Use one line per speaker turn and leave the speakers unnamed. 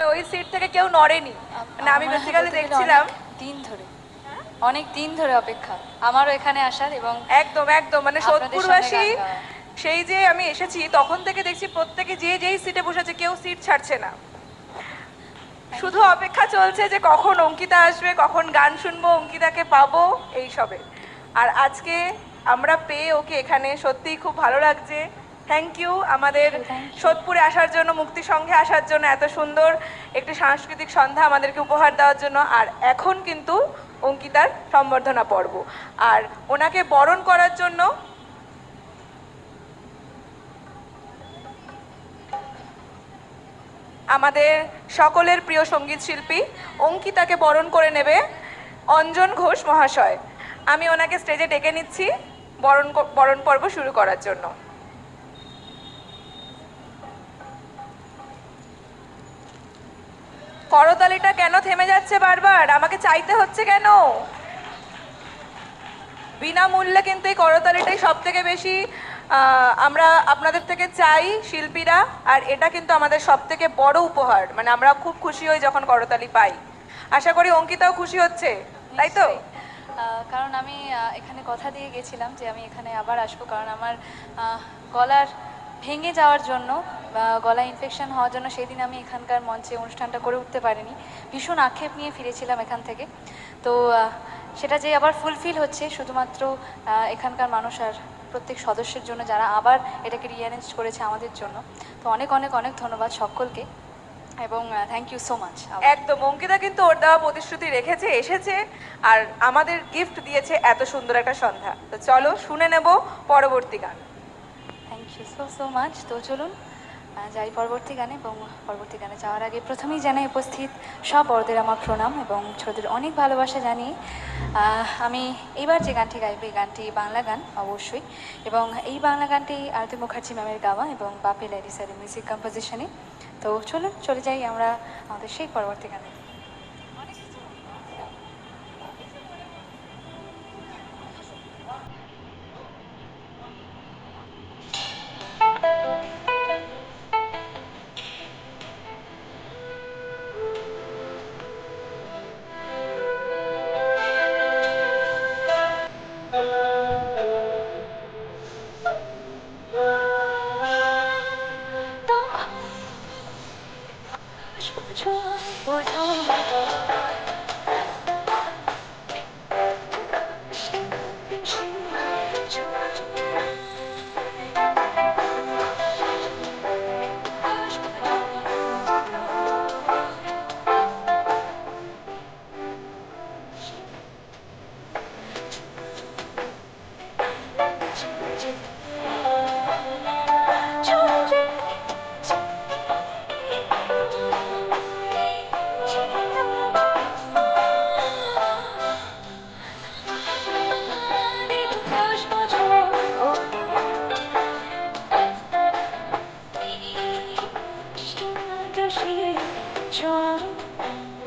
ওই সিট থেকে কেউ নড়েনি। মানে আমি বেসিক্যালি দেখছিলাম।
দিন ধরে। অনেক দিন ধরে অপেক্ষা। আমারও এখানে আসার এবং
একদম একদম। মানে সোদপুরবাসী। সেই যে আমি এসেছি তখন থেকে দেখছি প্রত্যেকে যে যেই সিটে বসেছে কেউ সিট ছাড়ছে না। শুধু অপেক্ষা চলছে যে কখন অঙ্কিতা আসবে কখন গান শুনব অঙ্কিতাকে পাবো এই সবে। আর আজকে আমরা পেয়ে ওকে এখানে সত্যিই খুব ভালো লাগছে। থ্যাংক ইউ আমাদের সোদপুরে আসার জন্য মুক্তি সংঘে আসার জন্য এত সুন্দর একটি সাংস্কৃতিক সন্ধ্যা আমাদেরকে উপহার দেওয়ার জন্য। আর এখন কিন্তু অঙ্কিতার সম্বর্ধনা পর্ব। আর ওনাকে বরণ করার জন্য আমাদের সকলের প্রিয় সংগীত শিল্পী অঙ্কিতাকে বরণ করে নেবে অঞ্জন ঘোষ মহাশয়। আমি ওনাকে স্টেজে ডেকে নিচ্ছি বরণ বরণ পর্ব শুরু করার জন্য। করতালিটা কেন থেমে যাচ্ছে বারবার? আমাকে চাইতে হচ্ছে কেন? বিনামূল্যে কিন্তু এই করতালিটাই সব থেকে বেশি আমরা আপনাদের থেকে চাই, শিল্পীরা, আর এটা কিন্তু আমাদের সব থেকে বড় উপহার। মানে আমরা খুব খুশি হই যখন করতালি পাই। আশা করি অঙ্কিতাও খুশি হচ্ছে, তাই তো?
কারণ আমি এখানে কথা দিয়ে গেছিলাম যে আমি এখানে আবার আসব, কারণ আমার গলার ভেঙে যাওয়ার জন্য গলা ইনফেকশন হওয়ার জন্য সেই দিন আমি এখানকার মঞ্চে অনুষ্ঠানটা করে উঠতে পারিনি। ভীষণ আক্ষেপ নিয়ে ফিরেছিলাম এখান থেকে। তো সেটা যে আবার ফুলফিল হচ্ছে, শুধুমাত্র এখানকার মানুষ আর প্রত্যেক সদস্যের জন্য যারা আবার এটাকে রিঅ্যারেঞ্জ করেছে আমাদের জন্য। তো অনেক অনেক অনেক ধন্যবাদ সকলকে এবং থ্যাংক ইউ সো মাচ
একদম, অঙ্কিতা কিন্তু ওর দেওয়া প্রতিশ্রুতি রেখেছে, এসেছে আর আমাদের গিফট দিয়েছে এত সুন্দর একটা সন্ধ্যা। তো চলো শুনে নেব পরবর্তী গান।
সো সো মাচ, তো চলুন যাই পরবর্তী গানে এবং পরবর্তী গানে যাওয়ার আগে প্রথমেই জানাই উপস্থিত সব বড়দের আমার প্রণাম এবং ছোটদের অনেক ভালোবাসা জানিয়ে আমি এবার যে গানটি গাইব, এই গানটি বাংলা গান, অবশ্যই। এবং এই বাংলা গানটি আরতি মুখার্জি ম্যামের গাওয়া এবং বাপি লাইরি স্যারের মিউজিক কম্পোজিশনে তো চলুন, চলে যাই আমরা আমাদের সেই পরবর্তী গানে। sekarang